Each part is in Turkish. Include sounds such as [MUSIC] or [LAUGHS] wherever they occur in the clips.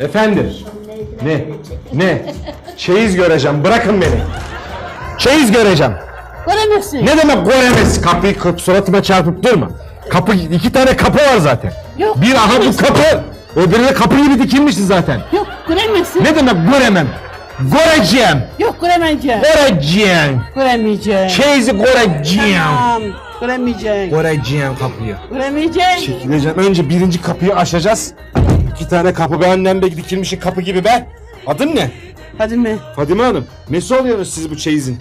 Efendim? Ne? Ne? Çeyiz göreceğim. Bırakın beni. Çeyiz göreceğim. Göremezsin. Ne demek göremez? Kapıyı kırp suratıma çarpıp durma. Kapı iki tane kapı var zaten. Yok, Bir aha bu kapı. Öbürü de kapı gibi dikilmişti zaten. Yok göremezsin. Ne demek göremem? Göreceğim. Yok göremeyeceğim. Göreceğim. Göremeyeceğim. Çeyizi göreceğim. Tamam. Göremeyeceğim. Göreceğim kapıyı. Göremeyeceğim. Çekileceğim. Önce birinci kapıyı açacağız. İki tane kapı. Be annem de dikilmişin kapı gibi be. Adın ne? Hadi mi? Fadime Hanım. Nesi oluyorsunuz siz bu çeyizin?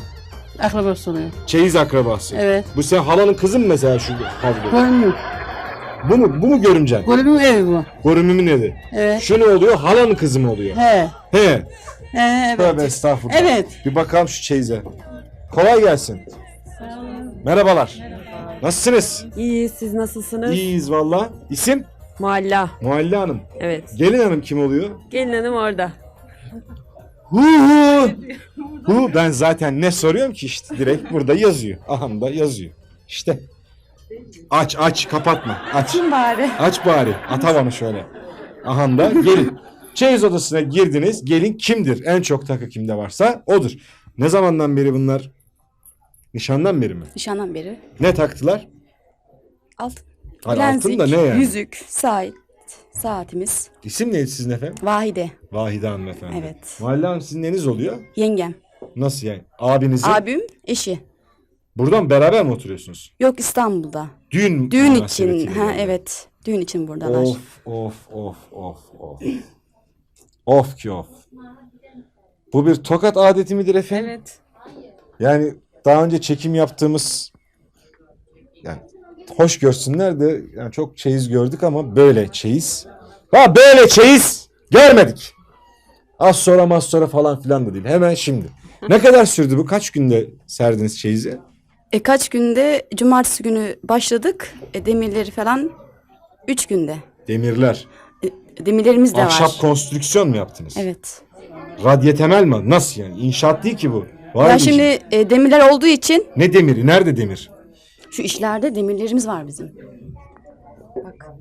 Akrabası oluyor. Çeyiz akrabası. Evet. Bu sen halanın kızı mı mesela şu Fadime? Görünmüyor. Bu mu? Bu mu görümcen? Görünmüyor evi bu. Görümümün evi. Evet. Şu ne oluyor? Halanın kızı mı oluyor? He. He. He evet. Tövbe estağfurullah. Evet. Bir bakalım şu çeyize. Kolay gelsin. Merhabalar. Nasılsınız? İyi, siz nasılsınız? İyiyiz valla. İsim? Mualla. Muhalle Hanım. Evet. Gelin hanım kim oluyor? Gelin hanım orada. Hu hu. Hu ben zaten ne soruyorum ki işte direkt burada yazıyor. Ahamda yazıyor. İşte. Aç aç kapatma. Aç. bari. Aç bari. At havanı şöyle. Ahamda gelin. Çeyiz odasına girdiniz. Gelin kimdir? En çok takı kimde varsa odur. Ne zamandan beri bunlar? Nişandan beri mi? Nişandan beri. Ne taktılar? Altın. Hayır, Bilezik, altın da ne yani? Yüzük, saat, saatimiz. İsim neydi sizin efendim? Vahide, Vahide Hanım efendim. Evet. Muhalle Hanım sizin neniz oluyor? yengem. Nasıl yani? Abinizin? Abim, eşi. Buradan beraber mi oturuyorsunuz? Yok İstanbul'da. Düğün Düğün için. Ha yani. evet. Düğün için buradalar. Of of of of of. of ki of. Bu bir tokat adeti midir efendim? Evet. Yani daha önce çekim yaptığımız yani hoş görsünler de yani çok çeyiz gördük ama böyle çeyiz. Ha böyle çeyiz görmedik. Az sonra az sonra falan filan da değil. Hemen şimdi. Ne kadar sürdü bu? Kaç günde serdiniz çeyizi? E kaç günde cumartesi günü başladık. E, demirleri falan üç günde. Demirler. E, demirlerimiz de Ahşap var. konstrüksiyon mu yaptınız? Evet. Radye temel mi? Nasıl yani? İnşaat değil ki bu. Var Ya şimdi işin? e, demirler olduğu için Ne demiri? Nerede demir? Şu işlerde demirlerimiz var bizim. Bak.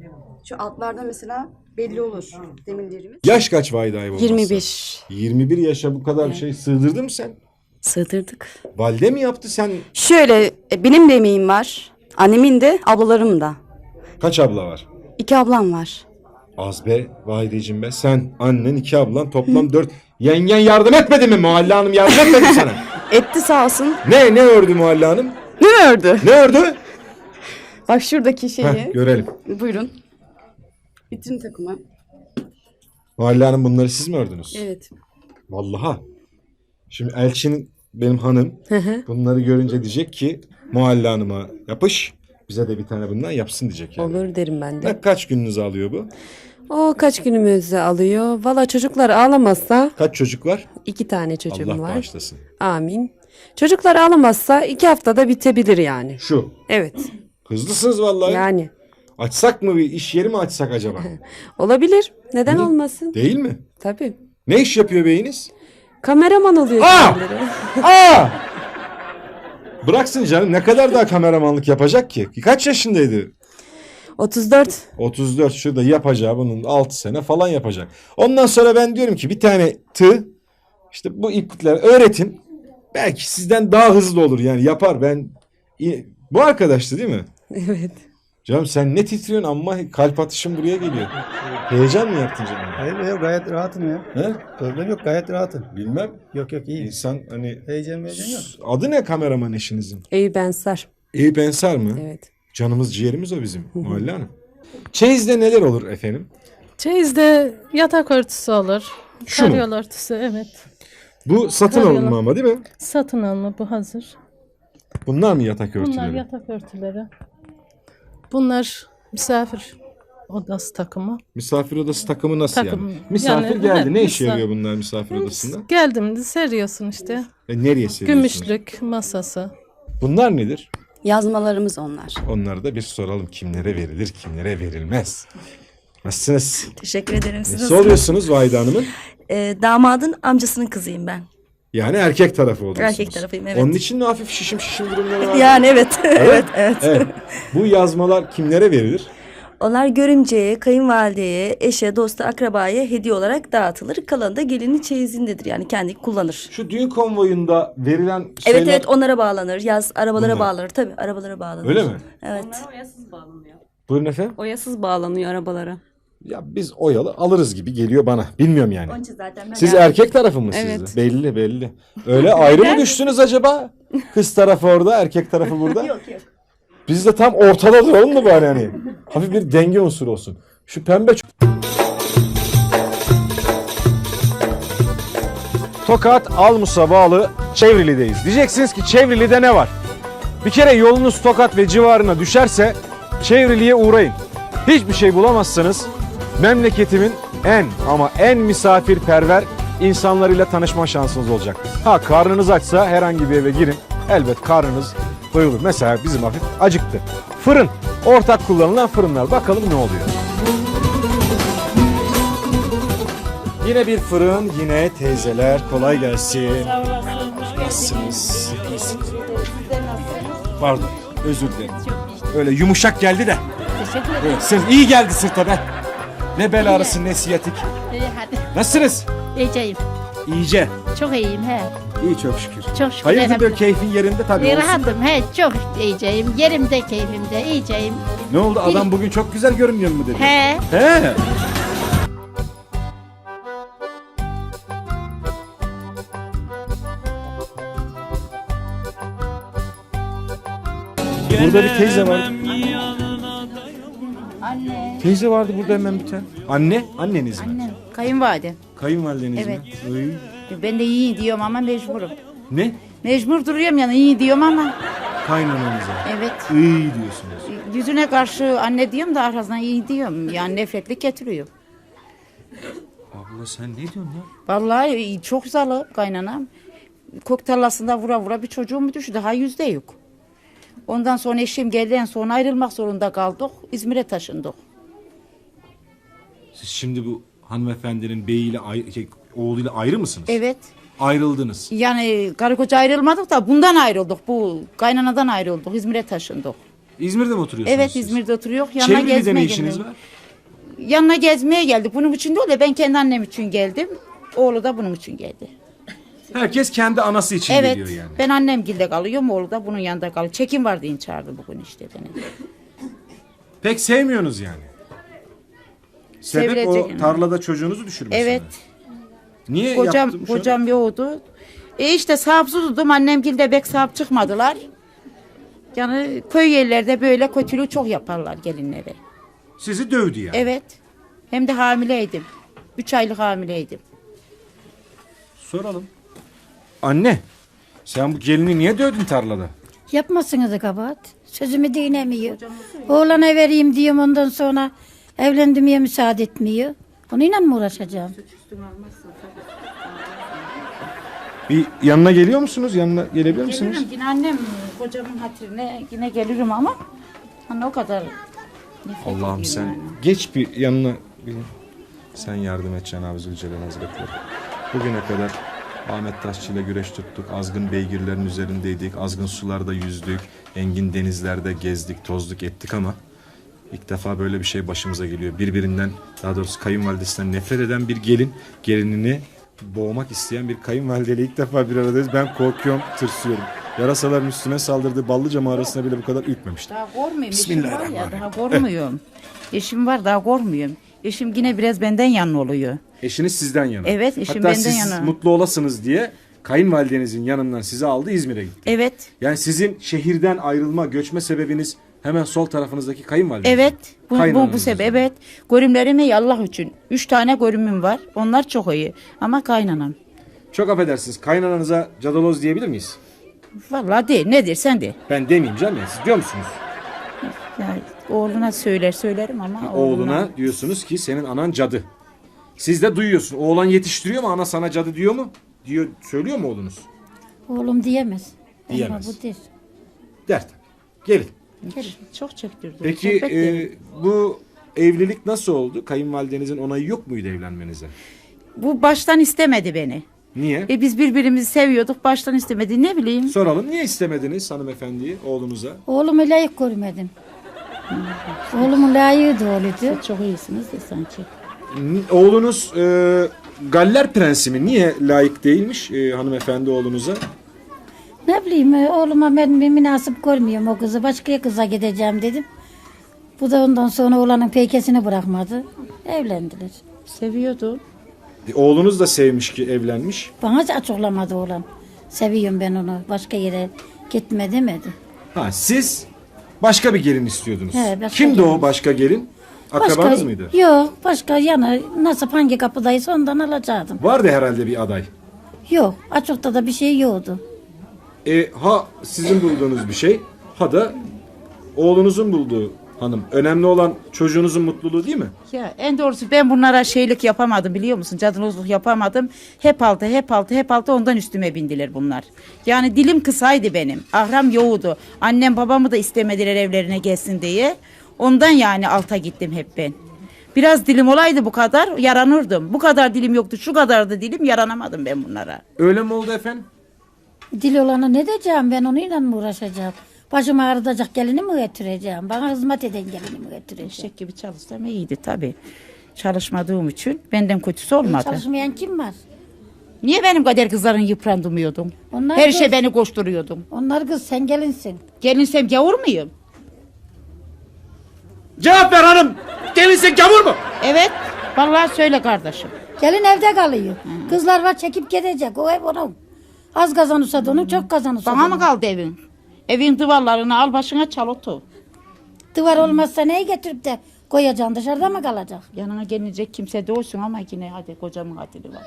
Şu altlarda mesela belli olur demirlerimiz. Yaş kaç Vahide olmazsa? 21. 21 yaşa bu kadar şey sığdırdın mı sen? Sığdırdık. Valide mi yaptı sen? Şöyle e, benim de emeğim var. Annemin de ablalarım da. Kaç abla var? İki ablam var. Az be Vahideciğim be. Sen, annen, iki ablan toplam dört. Yengen yardım etmedi mi? Muhalle Hanım yardım etmedi mi sana. [LAUGHS] Etti sağ olsun. Ne? Ne ördü Muhalle Hanım? Ne ördü? Ne ördü? Bak şuradaki şeyi. Heh, görelim. Buyurun. Bütün takımı. Muhalle Hanım bunları siz mi ördünüz? Evet. Vallaha. Şimdi Elçin benim hanım bunları görünce diyecek ki Muhalle Hanım'a yapış. Bize de bir tane bundan yapsın diyecek yani. Olur derim ben de. Ne kaç gününüzü alıyor bu? O kaç günümüzü alıyor? Valla çocuklar ağlamazsa Kaç çocuk var? iki tane çocuğum Allah var. bağışlasın. Amin. Çocuklar ağlamazsa iki haftada bitebilir yani. Şu. Evet. Hızlısınız vallahi. Yani Açsak mı bir iş yeri mi açsak acaba? [LAUGHS] olabilir. Neden olmasın? Değil mi? Tabii. Ne iş yapıyor beyiniz? Kameraman oluyor Aa! kendileri. [LAUGHS] Aa! Bıraksın canım ne kadar daha kameramanlık yapacak ki? Kaç yaşındaydı? 34. 34 şurada yapacağı bunun 6 sene falan yapacak. Ondan sonra ben diyorum ki bir tane tığ işte bu iplikler öğretin. Belki sizden daha hızlı olur yani yapar ben bu arkadaştı değil mi? [LAUGHS] Evet. Canım sen ne titriyorsun amma kalp atışım buraya geliyor. Heyecan mı yaptın canım? Hayır yok gayet rahatım ya. He? Problem yok gayet rahatım. Bilmem. Yok yok iyi. İnsan hani Heyecan heyecan yok. adı ne kameraman eşinizin? Eyüp Ensar. Eyüp Ensar mı? Evet. Canımız ciğerimiz o bizim Muhalle Hanım. Çeyiz'de neler olur efendim? Çeyizde yatak örtüsü olur. Şu mu? Karyol örtüsü evet. Bu satın Karyola. alınma ama değil mi? Satın alma bu hazır. Bunlar mı yatak örtüleri? Bunlar yatak örtüleri. Bunlar misafir odası takımı. Misafir odası takımı nasıl Takım. yani? Misafir Yani, geldi. he, ne işe misafir- yarıyor bunlar misafir odasında? Geldim de seriyorsun işte. E, nereye seriyorsunuz? Gümüşlük masası. Bunlar nedir? Yazmalarımız onlar. Onları da bir soralım. Kimlere verilir, kimlere verilmez? Nasılsınız? Teşekkür ederim. Siz Nesi nasılsınız? oluyorsunuz Vahide Hanım'ın? Ee, damadın amcasının kızıyım ben. Yani erkek tarafı oluyorsunuz. Erkek tarafıyım, evet. Onun için mi hafif şişim şişim durumları var? [LAUGHS] Yani evet. [LAUGHS] evet, evet. Evet. Bu yazmalar kimlere verilir? Onlar görümceye, kayınvalideye, eşe, dosta, akrabaya hediye olarak dağıtılır. Kalanı da gelinin çeyizindedir. Yani kendi kullanır. Şu düğün konvoyunda verilen şeyler... Evet evet onlara bağlanır. Yaz arabalara Bunlar. bağlanır. Tabii arabalara bağlanır. Öyle mi? Evet. oyasız bağlanıyor. Buyurun efendim. Oyasız bağlanıyor arabalara. Ya biz oyalı alırız gibi geliyor bana. Bilmiyorum yani. Onun için zaten ben Siz erkek tarafı mı siz? Evet. de? Belli belli. Öyle [LAUGHS] ayrı mı düştünüz acaba? Kız tarafı orada, erkek tarafı burada. [LAUGHS] Yok yok. Biz de tam ortada duralım mı bari hani? Hafif bir denge unsuru olsun. Şu pembe çok... Tokat Almus'a bağlı Çevrili'deyiz. Diyeceksiniz ki Çevrili'de ne var? Bir kere yolunuz Tokat ve civarına düşerse Çevrili'ye uğrayın. Hiçbir şey bulamazsanız memleketimin en ama en misafirperver insanlarıyla tanışma şansınız olacak. Ha karnınız açsa herhangi bir eve girin. Elbet karnınız doyulur. Mesela bizim hafif acıktı. Fırın. Ortak kullanılan fırınlar. Bakalım ne oluyor. Yine bir fırın, yine teyzeler. Kolay gelsin. Nasılsınız? İyisiniz. Pardon, özür dilerim. Öyle yumuşak geldi de. Teşekkür ederim. Evet, sırt iyi geldi sırta be. Ne bel ağrısı ne siyatik. İyi hadi. Nasılsınız? İyiceyim. İyice. Çok iyiyim he. İyi çok şükür. Çok şükür. Hayırdır keyfin yerinde tabii olsun. rahatım he. Çok iyiceyim. Yerimde keyfimde iyiceyim. Ne oldu adam bugün çok güzel görünüyor mu dedi. He. He. Burada bir teyze var. Teyze vardı burada hemen bir tane. Anne? Anneniz mi? Annem. Kayınvalide. Kayınvalideniz Evet. mi? Iy. Ben de iyi diyorum ama mecburum. Ne? Mecbur duruyorum yani iyi diyorum ama. Kaynananıza. Evet. İyi diyorsunuz. Yüzüne karşı anne diyorum da arkasından iyi diyorum. Yani nefretlik getiriyor. Abla sen ne diyorsun ya? Vallahi iyi, çok zalı kaynanam. Kok tarlasında vura vura bir çocuğum düştü. Daha yüzde yok. Ondan sonra eşim geldi en son ayrılmak zorunda kaldık. İzmir'e taşındık. Siz şimdi bu hanımefendinin beyiyle ayrı, şey, oğluyla ayrı mısınız? Evet. Ayrıldınız. Yani karı koca ayrılmadık da bundan ayrıldık. Bu kaynanadan ayrıldık. İzmir'e taşındık. İzmir'de mi oturuyorsunuz Evet siz? İzmir'de oturuyor. Yanına Çevrili'de gezmeye ne işiniz geldim. var? Yanına gezmeye geldik. Bunun için değil de ben kendi annem için geldim. Oğlu da bunun için geldi. Herkes kendi anası için evet. geliyor yani. Ben annem gilde kalıyorum. Oğlu da bunun yanında kalıyor. Çekim var diye çağırdı bugün işte beni. Pek sevmiyorsunuz yani. Sebep o Sevilecek tarlada çocuğunuzu düşürmesi Evet. Niye Kocam yaptım şu an? kocam yoğdu. E işte sahipsiz tuttum. Annem gilde pek sahip çıkmadılar. Yani köy yerlerde böyle kötülüğü çok yaparlar gelinlere. Sizi dövdü yani. Evet. Hem de hamileydim. Üç aylık hamileydim. Soralım. Anne sen bu gelini niye dövdün tarlada? Yapmasınız kabahat. Sözümü dinlemiyor. Oğlana vereyim diyorum ondan sonra evlendirmeye müsaade etmiyor. Onunla mı uğraşacağım? Bir yanına geliyor musunuz? Yanına gelebilir misiniz? Gelirim yine annem kocamın hatırına yine gelirim ama hani o kadar nefret Allah'ım ediyorum sen yani. geç bir yanına. bir- Sen yardım et Cenab-ı Zülcelal Hazretleri. Bugüne kadar Ahmet Taşçı ile güreş tuttuk. Azgın beygirlerin üzerindeydik. Azgın sularda yüzdük. Engin denizlerde gezdik, tozduk, ettik ama ilk defa böyle bir şey başımıza geliyor. Birbirinden, daha doğrusu kayınvalidesinden nefret eden bir gelin, gelinini boğmak isteyen bir kayınvalideyle ilk defa bir aradayız. Ben korkuyorum, tırsıyorum. Yarasaların üstüne saldırdığı Ballıca mağarasına bile bu kadar ürkmemiştim. Daha korkmuyorum. Eşim var ya Bismillahirrahmanirrahim. daha korkmuyorum. [LAUGHS] Eşim var daha korkmuyorum. Eşim yine biraz benden yanlı oluyor. Eşiniz sizden yana. Evet, eşim Hatta benden siz yana. mutlu olasınız diye kayınvalidenizin yanından sizi aldı İzmir'e gitti. Evet. Yani sizin şehirden ayrılma, göçme sebebiniz hemen sol tarafınızdaki kayınvalideniz. Evet. Bu, bu, Kaynananız bu sebep evet. Görümlerim iyi Allah için. Üç tane görümüm var. Onlar çok iyi. Ama kaynanam. Çok affedersiniz. Kaynananıza cadaloz diyebilir miyiz? Vallahi de ne dersen de. Ben demeyeyim canım ya. Siz diyor musunuz? Yani oğluna söyler söylerim ama Oğluna diyorsunuz ki senin anan cadı. Siz de duyuyorsun. Oğlan yetiştiriyor mu? Ana sana cadı diyor mu? Diyor, söylüyor mu oğlunuz? Oğlum diyemez. Diyemez. Ama bu der. Der tabii. Çok çektirdi. Peki Sohbet e, bu evlilik nasıl oldu? Kayınvalidenizin onayı yok muydu evlenmenize? Bu baştan istemedi beni. Niye? E biz birbirimizi seviyorduk. Baştan istemedi. Ne bileyim. Soralım niye istemediniz hanımefendiyi oğlunuza? Oğlumu layık görmedim. Oğlumun layığıydı oğluydu. Çok iyisiniz de sanki. Oğlunuz e, Galler Prensi mi? Niye layık değilmiş e, hanımefendi oğlunuza? Ne bileyim e, oğluma ben bir münasip görmüyorum o kızı. Başka kıza gideceğim dedim. Bu da ondan sonra oğlanın peykesini bırakmadı. Evlendiler. Seviyordu. E, oğlunuz da sevmiş ki evlenmiş. Bana hiç açıklamadı oğlan. Seviyorum ben onu. Başka yere gitme demedi. Ha siz başka bir gelin istiyordunuz. He, başka Kimdi gelin. o başka gelin? Akrabanız mıydı? Yok. Başka yana nasıl hangi kapıdaysa ondan alacaktım. Vardı herhalde bir aday. Yok. Açıkta da bir şey yoktu. E, ha sizin bulduğunuz bir şey ha da oğlunuzun bulduğu hanım. Önemli olan çocuğunuzun mutluluğu değil mi? Ya en doğrusu ben bunlara şeylik yapamadım biliyor musun? Cadılozluk yapamadım. Hep altı, hep altı, hep altı ondan üstüme bindiler bunlar. Yani dilim kısaydı benim. Ahram yoğudu. Annem babamı da istemediler evlerine gelsin diye. Ondan yani alta gittim hep ben. Biraz dilim olaydı bu kadar yaranırdım. Bu kadar dilim yoktu. Şu kadar da dilim yaranamadım ben bunlara. Öyle mi oldu efendim? Dil olana ne diyeceğim ben onunla mı uğraşacağım? Başımı ağrıtacak gelini mi getireceğim? Bana hizmet eden gelini mi getireceğim? Eşek gibi çalışsam iyiydi tabii. Çalışmadığım için benden kötüsü olmadı. Çalışmayan kim var? Niye benim kader kızların yıprandırmıyordun? Onlar Her kız. şey beni koşturuyordun. Onlar kız sen gelinsin. Gelinsem gavur muyum? Cevap ver hanım. Gelinse gavur mu? Evet. Vallahi söyle kardeşim. Gelin evde kalıyor. Kızlar var çekip gidecek. O ev onun. Az kazanırsa da onun, çok kazanırsa da Bana onun. mı kaldı evin? Evin duvarlarını al başına çal otur. Duvar olmazsa neyi getirip de koyacaksın dışarıda mı kalacak? Yanına gelecek kimse de olsun ama yine hadi kocamın adili var.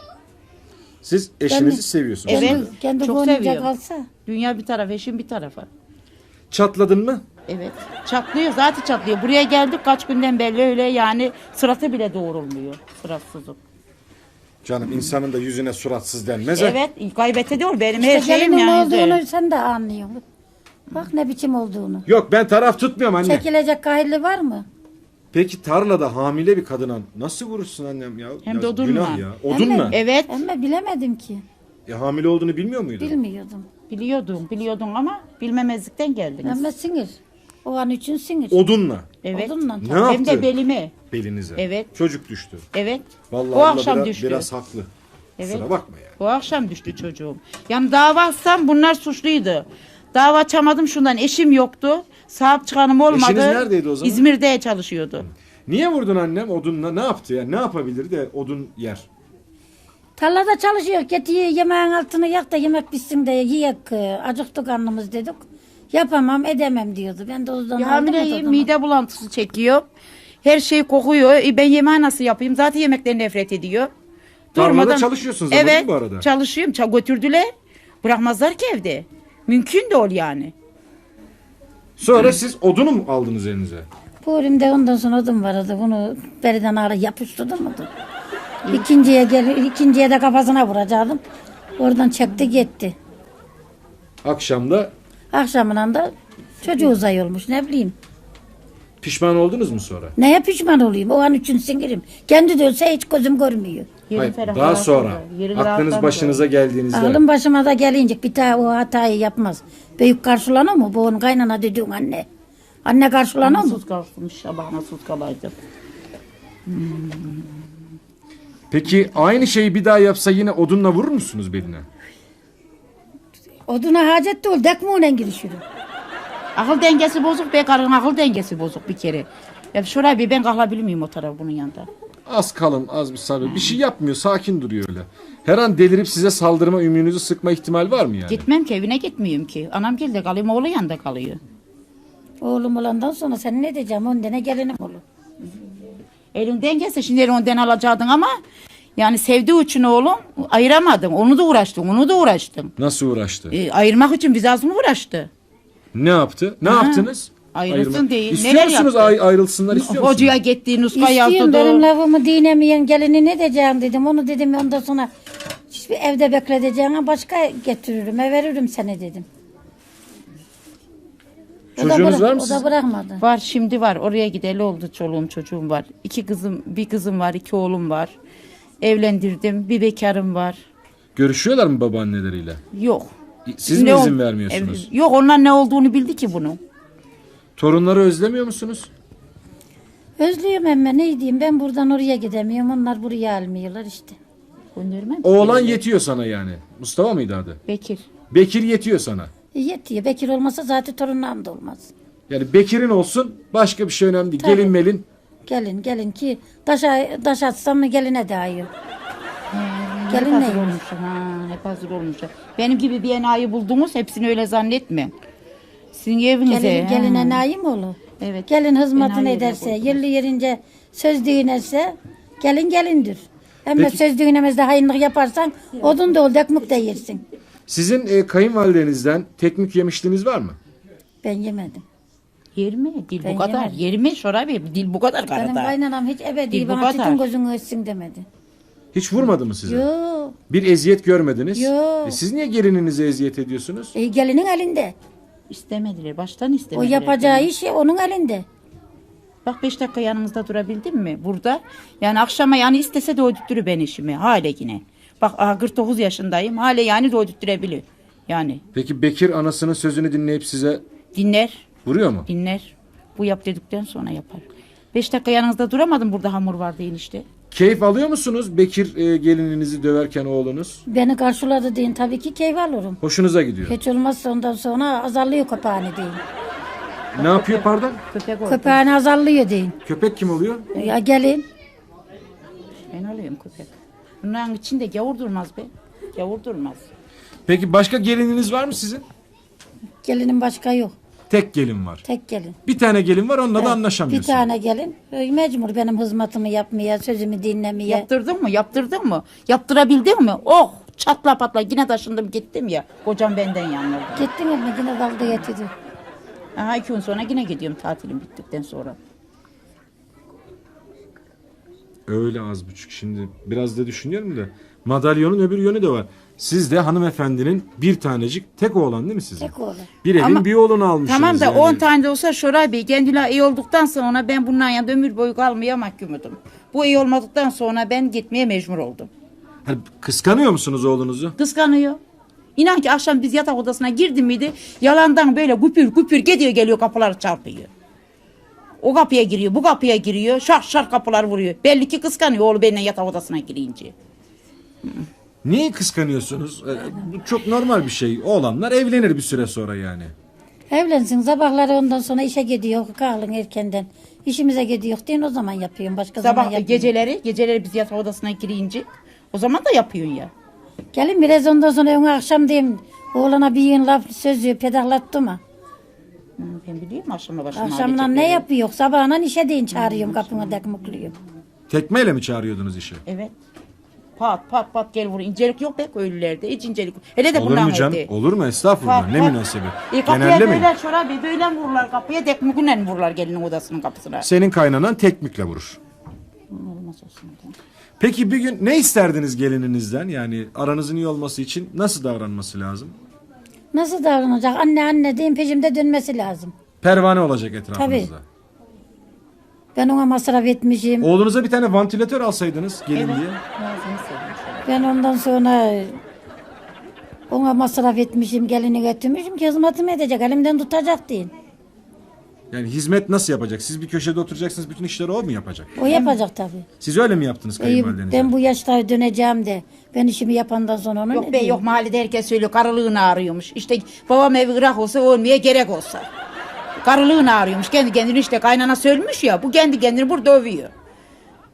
Siz eşinizi Ben- seviyorsunuz. Evet. Kendi, kendi çok boynunca seviyorum. kalsa. Dünya bir tarafa, eşim bir tarafa. Çatladın mı? Evet. Çatlıyor zaten çatlıyor. Buraya geldik kaç günden beri öyle yani sıratı bile doğrulmuyor. Sıratsızım. Canım insanın da yüzüne suratsız denmez. ha. Evet. Gaybete diyor benim İşte her şeyim gelinin yani. olduğunu sen de anlıyorsun. Bak ne biçim olduğunu. Yok ben taraf tutmuyorum anne. Çekilecek kahirli var mı? Peki tarlada hamile bir kadına nasıl vurursun annem ya? Hem Ya de odunla. Günah ya. Odunla. Evet. Ama bilemedim ki. E, hamile olduğunu bilmiyor muydun? Bilmiyordum. Biliyordun, biliyordun ama bilmemezlikten geldiniz. Ama sinir. O an için sinir. Odunla. Evet. Odunla Ne. Hem yaptı? de belime. Belinize. Evet. Çocuk düştü. Evet. Vallahi o abla akşam biraz, düştü. biraz haklı. Evet. Kusura bakma ya. Bu akşam düştü çocuğum. Yani dava açsam bunlar suçluydu. Dava açamadım şundan eşim yoktu. Sahip çıkanım olmadı. Eşiniz neredeydi o zaman? İzmir'de çalışıyordu. Niye vurdun annem odunla? Ne yaptı ya? Ne yapabilir de odun yer? Tarlada çalışıyor. Getiği yemeğin altını yak da yemek bitsin de yiyek. e, Acıktık karnımız dedik. Yapamam edemem diyordu. Ben de o zaman Ya hamileyim, mide bulantısı çekiyor. Her şey kokuyor. E, ben yemeği nasıl yapayım? Zaten yemekten nefret ediyor. Tarlada çalışıyorsunuz ama evet, değil mi bu arada? çalışıyorum. Ça- götürdüler. Bırakmazlar ki evde. Mümkün de ol yani. Sonra siz odunu mu aldınız elinize? Bu elimde ondan sonra odun vardı. Bunu beriden ağrı yapıştırdım odun. İkinciye gel, ikinciye de kafasına vuracaktım. Oradan çekti gitti. Akşamda Akşamından da çocuğu uzay olmuş ne bileyim. pişman oldunuz mu sonra? Neye pişman olayım? O an için sinirim. Kendi de ölse hiç gözüm görmüyor. Hayır, daha sonra aklınız başınıza geldiğinizde Aklım başıma da gelince bir daha o hatayı yapmaz. Büyük karşılanır mı? Bu onun kaynana dediğin anne. Anne karşılanır mı? Sus kalkmış sabahına sus kalaydı. Peki aynı şeyi bir daha yapsa yine odunla vurur musunuz beline? Oduna hacet değil. Dekmuğuna girişirim. Akıl dengesi bozuk be karın akıl dengesi bozuk bir kere. Ya şuraya bir ben kalabilir miyim o taraf bunun yanında? Az kalın, az bir sabır. Bir şey yapmıyor, sakin duruyor öyle. Her an delirip size saldırma, ümünüzü sıkma ihtimal var mı yani? Gitmem ki evine gitmiyorum ki. Anam geldi kalayım oğlu yanında kalıyor. Oğlum olandan sonra sen ne diyeceğim? On tane gelinim olur. Elinden gelse şimdi ondan alacaktın ama yani sevdiği için oğlum ayıramadın. Onu da uğraştın, onu da uğraştın. Nasıl uğraştı? E, ayırmak için biz az mı uğraştı? Ne yaptı? Ne yaptınız? Ayrılsın değil, İstiyor neler musunuz yaptı? ay- ayrılsınlar istiyor musunuz? Hocaya gitti, nuska İstiyorum yazdı. benim lafımı dinlemeyen gelini ne diyeceğim dedim. Onu dedim ondan sonra hiçbir evde bekleteceğine başka getiririm. Ev veririm seni dedim. O da Çocuğunuz bırak- var mı O da bırakmadı. Var şimdi var. Oraya gideli oldu çoluğum çocuğum var. İki kızım, bir kızım var, iki oğlum var. Evlendirdim. Bir bekarım var. Görüşüyorlar mı babaanneleriyle? Yok. Siz mi Ne izin ol- vermiyorsunuz? Ev- Yok onlar ne olduğunu bildi ki bunun. Torunları özlemiyor musunuz? Özlüyorum emme ne diyeyim ben buradan oraya gidemiyorum onlar buraya almıyorlar işte. Göndermem. Oğlan yetiyor sana yani. Mustafa mıydı adı? Bekir. Bekir yetiyor sana. E, yetiyor Bekir olmasa zaten torunlarım da olmaz. Yani Bekir'in olsun başka bir şey önemli değil. Gelin melin. Gelin gelin ki taşa, taş atsam mı geline dahi. Gelin Gelin hep hazır ne? olmuşlar. Ha, hep hazır olmuşlar. Benim gibi bir enayi buldunuz hepsini öyle zannetme. Sizin evinize. Gelin, ha. geline naim olur. Evet. Gelin hizmetini Enayi ederse, yerine yerli yerince söz düğünerse gelin gelindir. Ama Peki- söz düğünemezde hayırlık yaparsan odun da ol, ekmek de yersin. Sizin e, kayınvalidenizden tekmük yemişliğiniz var mı? Ben yemedim. Yer mi? Dil Ben bu kadar. yemedim. Yer mi? Şoray Bey, dil bu kadar Benim karada. kaynanam hiç ebedi Değil, bu bana kadar. tütün gözünü açsın demedi. Hiç vurmadı mı size? Yok. Bir eziyet görmediniz. Yo. E, siz niye gelininize eziyet ediyorsunuz? E, gelinin elinde. İstemediler. Baştan O istemediler. yapacağı iş onun elinde. Bak beş dakika yanımızda durabildin mi? Burada. Yani akşama yani istese doydurtturur ben işimi. Hala yine. Bak aha, 49 yaşındayım. Hala yani doydurtturabiliyor. Yani Peki Bekir anasının sözünü dinleyip size dinler. Vuruyor mu? Dinler. Bu yap dedikten sonra yapar. Beş dakika yanınızda duramadım burada hamur vardı enişte. Keyif alıyor musunuz Bekir e, gelininizi döverken oğlunuz? Beni karşıladı deyin tabii ki keyif alırım. Hoşunuza gidiyor. Hiç olmazsa ondan sonra azarlıyor köpeğini deyin. Ne yapıyor pardon? Köpek oldu. Köpeğini azarlıyor deyin. Köpek kim oluyor? Ya gelin. Ben alıyorum köpek. Bunların içinde gavur durmaz be. Gavur durmaz. Peki başka gelininiz var mı sizin? Gelinin başka yok. Tek gelin var. Tek gelin. Bir tane gelin var onunla da Bir anlaşamıyorsun. tane gelin. e, Mecbur benim hizmetimi yapmaya, sözümü dinlemeye. Yaptırdın mı? Yaptırdın mı? Yaptırabildin mi? Oh! Çatla patla yine taşındım gittim ya. Kocam benden yanıldı. Gittin mi yine dalga getirdi. Aha iki gün sonra yine gidiyorum tatilim bittikten sonra. Öyle az buçuk şimdi biraz da düşünüyorum da madalyonun öbür yönü de var. Siz de hanımefendinin bir tanecik tek oğlan değil mi sizin? Tek oğlan. Bir evin Ama- bir oğlunu almışsınız. Tamam da yani. 10 tane de olsa Şoray Bey kendileri iyi olduktan sonra ben bundan yanında ömür boyu kalmaya mahkumudum. Bu iyi olmadıktan sonra ben gitmeye mecbur oldum. Hani kıskanıyor musunuz oğlunuzu? Kıskanıyor. İnan ki akşam biz yatak odasına girdim miydi yalandan böyle güpür güpür gidiyor geliyor kapıları çarpıyor. O kapıya giriyor bu kapıya giriyor şak şak kapılar vuruyor. Belli ki kıskanıyor oğlu benimle yatak odasına girince. Niye kıskanıyorsunuz? Ee, Bu çok normal bir şey. Oğlanlar evlenir bir süre sonra yani. Evlensin sabahları ondan sonra işe gidiyor kalın erkenden. İşimize gidiyor deyin o zaman yapıyorum. Başka zaman Sabah yapmıyorum. geceleri geceleri biz yatak odasına girince o zaman da yapıyorsun ya. Gelin biraz ondan sonra ona akşam diyeyim. Oğlana bir yığın laf sözü pedahlattı mı? Hı, Ben biliyorum akşama başıma Akşamdan ne ağrıyacak yapıyor? Sabahından işe deyin çağırıyorum kapına dekmukluyorum. Tekmeyle mi çağırıyordunuz işe? Evet. Pat pat pat gel vur. İncelik yok be köylülerde. Hiç incelik. Hele de Olur mu canım? evde. Olur mu? Estağfurullah. Pat, ne pat. münasebet. E, kapıya Genellemeyin. böyle çorabı böyle vururlar kapıya dekmugünen vururlar gelinin odasının kapısına. Senin kaynanan tekmikle vurur. Olmaz olsun. Peki bir gün ne isterdiniz gelininizden? Yani aranızın iyi olması için nasıl davranması lazım? Nasıl davranacak? Anne anne deyin peşimde dönmesi lazım. Pervane olacak etrafınızda. Ben ona masraf etmişim. Oğlunuza bir tane vantilatör alsaydınız gelin diye. Şöyle. Ben ondan sonra ona masraf etmişim, gelini getirmişim ki hizmetimi edecek, elimden tutacak deyin. Yani hizmet nasıl yapacak? Siz bir köşede oturacaksınız bütün işleri o mu yapacak? O yapacak tabii. Siz öyle mi yaptınız İyi, kayınvalidenize? ben bu yaşta döneceğim de, ben işimi yapandan sonra ona Yok be yok mahallede herkes söylüyor karılığını ağrıyormuş. İşte babam evi Irak olsa olmaya gerek olsa. Karılığını ağrıyormuş. Kendi kendine işte kaynana söylemiş ya. Bu kendi kendini burada övüyor.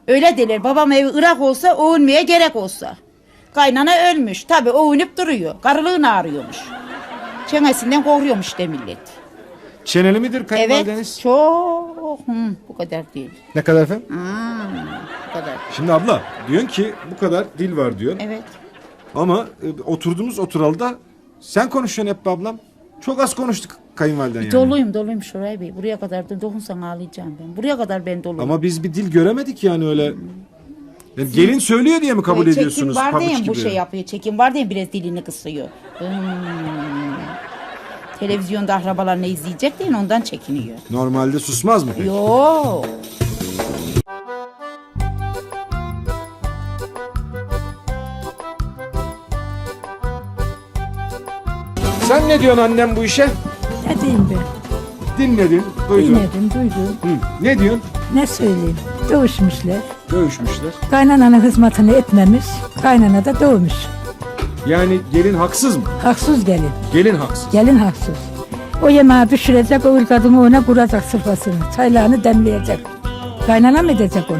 Öyle derler. Babam evi Irak olsa övünmeye gerek olsa. Kaynana ölmüş. Tabi övünüp duruyor. Karılığını ağrıyormuş. Çenesinden koruyormuş işte millet. Çeneli midir Evet. kayınvalideniz? Çok. Hı, bu kadar değil. Ne kadar efendim? Hmm, bu kadar. Şimdi abla diyorsun ki bu kadar dil var diyor. Evet. Ama e, oturduğumuz oturalı da sen konuşuyorsun hep be ablam. Çok az konuştuk kayınvaliden yani. Doluyum doluyum Şuray Bey. Buraya kadar da dokunsan ağlayacağım ben. Buraya kadar ben doluyum. Ama biz bir dil göremedik yani öyle. Yani gelin söylüyor diye mi kabul ediyorsunuz Çekim var pabuç diye gibi? bu şey yapıyor. Çekim var diye biraz dilini kısıyor. Hmm. Televizyonda akrabalar ne izleyecek diye ondan çekiniyor. Normalde susmaz mı peki? Yok. Sen ne diyorsun annem bu işe? Ne diyeyim ben? dinledin, duydun. Dinledim, duydum. Hı. Ne diyorsun? Ne söyleyeyim? Dövüşmüşler. Dövüşmüşler. Kaynananın hizmetini etmemiş. Kaynana da dövmüş. Yani gelin haksız mı? Haksız gelin. Gelin haksız. Gelin haksız. O yemeği pişirecek, o kadını ona kuracak sırfasını. Çaylarını demleyecek. Kaynana mı edecek onu?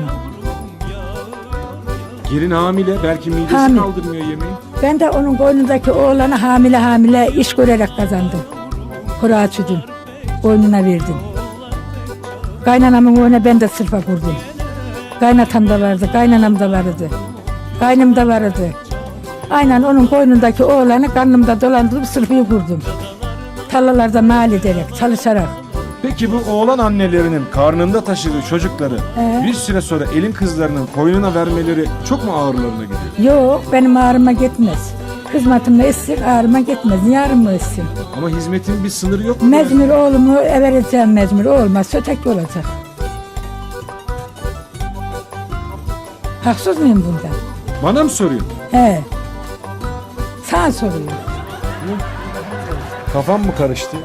Gelin hamile. Belki midesi Hamile. kaldırmıyor yemeği. Ben de onun koynundaki oğlanı hamile hamile iş görerek kazandım. Kura çüdüm. Boynuna verdim. Kaynanamın oyuna ben de sırfa kurdum. Kaynatam da vardı, kaynanam da vardı. Kaynım da vardı. Aynen onun koynundaki oğlanı karnımda dolandırıp sırfıyı kurdum. Tarlalarda mal ederek, çalışarak. Peki bu oğlan annelerinin karnında taşıdığı çocukları Ee? bir süre sonra elin kızlarının koynuna vermeleri çok mu ağırlarına gidiyor? Yok benim ağrıma gitmez. Hizmetimle etsin ağrıma gitmez. Niye ağrıma etsin? Ama hizmetin bir sınırı yok mu? Mecbur oğlumu vereceğim mecbur. Olmaz öteki olacak. Haksız mıyım bundan? Bana mı soruyorsun? He. Sana soruyorum. Kafam mı karıştı?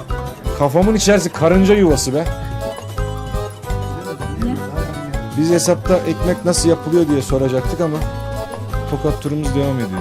Kafamın içerisi karınca yuvası be. Biz hesapta ekmek nasıl yapılıyor diye soracaktık ama tokat turumuz devam ediyor.